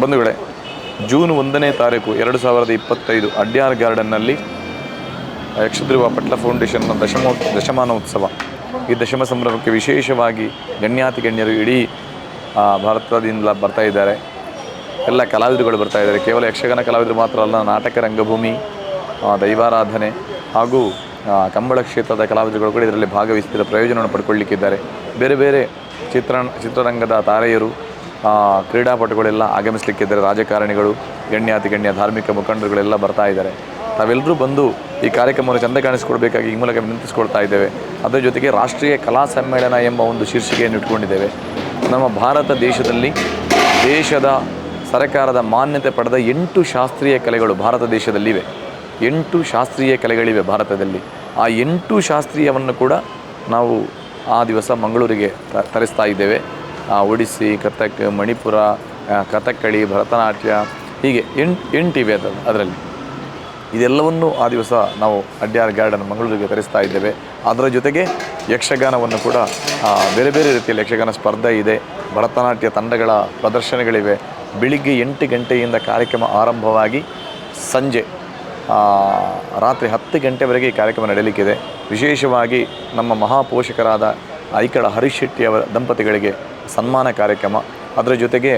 ಬಂಧುಗಳೇ ಜೂನ್ ಒಂದನೇ ತಾರೀಕು ಎರಡು ಸಾವಿರದ ಇಪ್ಪತ್ತೈದು ಅಡ್ಯಾರ್ ಗಾರ್ಡನ್ನಲ್ಲಿ ಯಕ್ಷಧ್ರುವ ಪಟ್ಲ ಫೌಂಡೇಶನ್ನ ದಶಮೋ, ದಶಮಾನೋತ್ಸವ. ಈ ದಶಮ ಸಂಭ್ರಮಕ್ಕೆ ವಿಶೇಷವಾಗಿ ಗಣ್ಯಾತಿ ಗಣ್ಯರು ಇಡೀ ಭಾರತದಿಂದ ಬರ್ತಾ ಇದ್ದಾರೆ. ಎಲ್ಲ ಕಲಾವಿದರುಗಳು ಬರ್ತಾ ಇದ್ದಾರೆ. ಕೇವಲ ಯಕ್ಷಗಾನ ಕಲಾವಿದರು ಮಾತ್ರ ಅಲ್ಲ, ನಾಟಕ ರಂಗಭೂಮಿ ದೈವಾರಾಧನೆ ಹಾಗೂ ಕಂಬಳ ಕ್ಷೇತ್ರದ ಕಲಾವಿದರುಗಳು ಕೂಡ ಇದರಲ್ಲಿ ಭಾಗವಹಿಸಿದ ಪ್ರಯೋಜನವನ್ನು ಪಡ್ಕೊಳ್ಳಿಕ್ಕಿದ್ದಾರೆ. ಬೇರೆ ಬೇರೆ ಚಿತ್ರ ಚಿತ್ರರಂಗದ ತಾರೆಯರು ಕ್ರೀಡಾಪಟುಗಳೆಲ್ಲ ಆಗಮಿಸಲಿಕ್ಕಿದ್ದಾರೆ ರಾಜಕಾರಣಿಗಳು, ಗಣ್ಯಾತಿ, ಗಣ್ಯ, ಧಾರ್ಮಿಕ ಮುಖಂಡರುಗಳೆಲ್ಲ ಬರ್ತಾ ಇದ್ದಾರೆ. ತಾವೆಲ್ಲರೂ ಬಂದು ಈ ಕಾರ್ಯಕ್ರಮವನ್ನು ಚಂದ ಕಾಣಿಸ್ಕೊಡ್ಬೇಕಾಗಿ ಈ ಮೂಲಕ ವಿನಂತಿಸ್ಕೊಳ್ತಾ ಇದ್ದೇವೆ. ಅದರ ಜೊತೆಗೆ ರಾಷ್ಟ್ರೀಯ ಕಲಾ ಸಮ್ಮೇಳನ ಎಂಬ ಒಂದು ಶೀರ್ಷಿಕೆಯನ್ನು ಇಟ್ಕೊಂಡಿದ್ದೇವೆ ನಮ್ಮ ಭಾರತ ದೇಶದಲ್ಲಿ ದೇಶದ ಸರ್ಕಾರದ ಮಾನ್ಯತೆ ಪಡೆದ ಎಂಟು ಶಾಸ್ತ್ರೀಯ ಕಲೆಗಳು ಭಾರತ ದೇಶದಲ್ಲಿವೆ. ಎಂಟು ಶಾಸ್ತ್ರೀಯ ಕಲೆಗಳಿವೆ ಭಾರತದಲ್ಲಿ. ಆ ಎಂಟು ಶಾಸ್ತ್ರೀಯವನ್ನು ಕೂಡ ನಾವು ಆ ದಿವಸ ಮಂಗಳೂರಿಗೆ ತರಿಸ್ತಾ ಇದ್ದೇವೆ. ಒಡಿಸ್ಸಿ ಕಥಕ್, ಮಣಿಪುರ ಕಥಕ್ಕಳಿ, ಭರತನಾಟ್ಯ, ಹೀಗೆ ಎಂಟು ಎಂಟಿವೆ ಅದು, ಅದರಲ್ಲಿ. ಇದೆಲ್ಲವನ್ನು ಆ ದಿವಸ ನಾವು ಅಡ್ಯಾರ್ ಗಾರ್ಡನ್ ಮಂಗಳೂರಿಗೆ ತರಿಸ್ತಾ ಇದ್ದೇವೆ. ಅದರ ಜೊತೆಗೆ ಯಕ್ಷಗಾನವನ್ನು ಕೂಡ ಬೇರೆ ಬೇರೆ ರೀತಿಯಲ್ಲಿ ಯಕ್ಷಗಾನ ಸ್ಪರ್ಧೆ ಇದೆ. ಭರತನಾಟ್ಯ ತಂಡಗಳ ಪ್ರದರ್ಶನಗಳಿವೆ. ಬೆಳಿಗ್ಗೆ ಎಂಟು ಗಂಟೆಯಿಂದ ಕಾರ್ಯಕ್ರಮ ಆರಂಭವಾಗಿ ಸಂಜೆ ರಾತ್ರಿ ಹತ್ತು ಗಂಟೆವರೆಗೆ ಈ ಕಾರ್ಯಕ್ರಮ ನಡೆಯಲಿಕ್ಕಿದೆ. ವಿಶೇಷವಾಗಿ ನಮ್ಮ ಮಹಾಪೋಷಕರಾದ ಐಕಳ ಹರೀಶ್ ಶೆಟ್ಟಿ ಅವರ ದಂಪತಿಗಳಿಗೆ ಸನ್ಮಾನ ಕಾರ್ಯಕ್ರಮ. ಅದರ ಜೊತೆಗೆ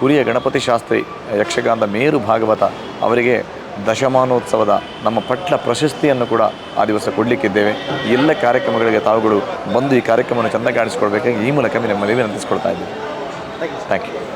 ಕುರಿಯ ಗಣಪತಿ ಶಾಸ್ತ್ರಿ ಯಕ್ಷಗಾನದ ಮೇರು ಭಾಗವತ ಅವರಿಗೆ ದಶಮಾನೋತ್ಸವದ ನಮ್ಮ ಪಟ್ಲ ಪ್ರಶಸ್ತಿಯನ್ನು ಕೂಡ ಆ ದಿವಸ ಕೊಡಲಿಕ್ಕಿದ್ದೇವೆ. ಎಲ್ಲ ಕಾರ್ಯಕ್ರಮಗಳಿಗೆ ತಾವುಗಳು ಬಂದು ಈ ಕಾರ್ಯಕ್ರಮವನ್ನು ಚೆಂದ ಕಾಣಿಸ್ಕೊಳ್ಬೇಕಾಗಿ ಈ ಮೂಲಕ ನಿಮ್ಮಲ್ಲಿ ವಿನಂತಿಸ್ಕೊಳ್ತಾ ಇದ್ದೀವಿ. Thank you